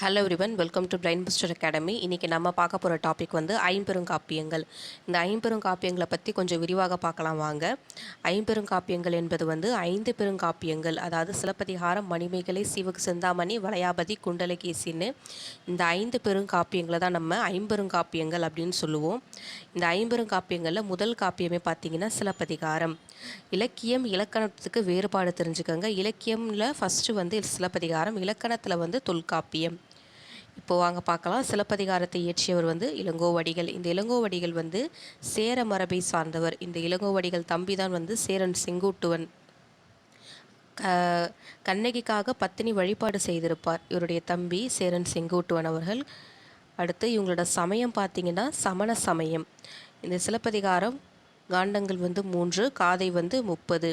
Hello everyone welcome to brain booster academy இன்றைக்கி நம்ம பார்க்க போகிற டாபிக் வந்து ஐம்பெருங்காப்பியங்கள். இந்த ஐம்பெருங்காப்பியங்களை பற்றி கொஞ்சம் விரிவாக பார்க்கலாம் வாங்க. ஐம்பெருங்காப்பியங்கள் என்பது வந்து ஐந்து பெருங்காப்பியங்கள். அதாவது சிலப்பதிகாரம் மணிமேகலை சிவக்கு சிந்தாமணி வளையாபதி குண்டலகேசின்னு இந்த ஐந்து பெருங்காப்பியங்களை தான் நம்ம ஐம்பெருங்காப்பியங்கள் அப்படின்னு சொல்லுவோம். இந்த ஐம்பெருங்காப்பியங்களில் முதல் காப்பியமே பார்த்தீங்கன்னா சிலப்பதிகாரம். இலக்கியம் இலக்கணத்துக்கு வேறுபாடு தெரிஞ்சுக்கோங்க. இலக்கியமில் ஃபஸ்ட்டு வந்து சிலப்பதிகாரம் இலக்கணத்தில் வந்து தொல்காப்பியம். இப்போ வாங்க பார்க்கலாம். சிலப்பதிகாரத்தை இயற்றியவர் வந்து இளங்கோவடிகள். இந்த இளங்கோவடிகள் வந்து சேர மரபை சார்ந்தவர். இந்த இளங்கோவடிகள் தம்பி தான் வந்து சேரன் செங்குட்டுவன். க கண்ணகிக்காக பத்தினி வழிபாடு செய்திருப்பார். இவருடைய தம்பி சேரன் செங்குட்டுவன் அவர்கள். அடுத்து இவங்களோட சமயம் பார்த்தீங்கன்னா சமண சமயம். இந்த சிலப்பதிகாரம் காண்டங்கள் வந்து மூன்று காதை வந்து முப்பது.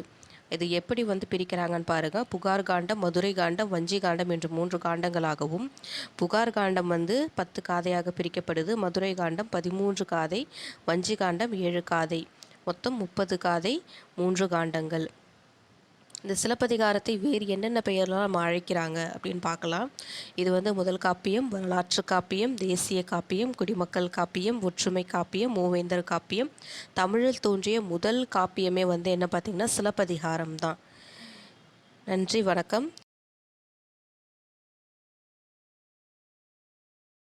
இது எப்படி வந்து பிரிக்கிறாங்கன்னு பாருங்கள் புகார் காண்டம் மதுரை காண்டம் வஞ்சி காண்டம் என்று மூன்று காண்டங்களாகவும் புகார் காண்டம் வந்து பத்து காதையாக பிரிக்கப்படுது. மதுரை காண்டம் பதிமூன்று காதை வஞ்சி காண்டம் ஏழு காதை. மொத்தம் முப்பது காதை மூன்று காண்டங்கள். இந்த சிலப்பதிகாரத்தை வேறு என்னென்ன பெயர்லாம் நம்ம அழைக்கிறாங்க அப்படின்னு பார்க்கலாம். இது வந்து முதல் காப்பியம் வரலாற்று காப்பியம் தேசிய காப்பியம் குடிமக்கள் காப்பியம் ஒற்றுமை காப்பியம் மூவேந்தர் காப்பியம். தமிழில் தோன்றிய முதல் காப்பியமே வந்து என்ன பார்த்திங்கன்னா சிலப்பதிகாரம் தான். நன்றி வணக்கம்.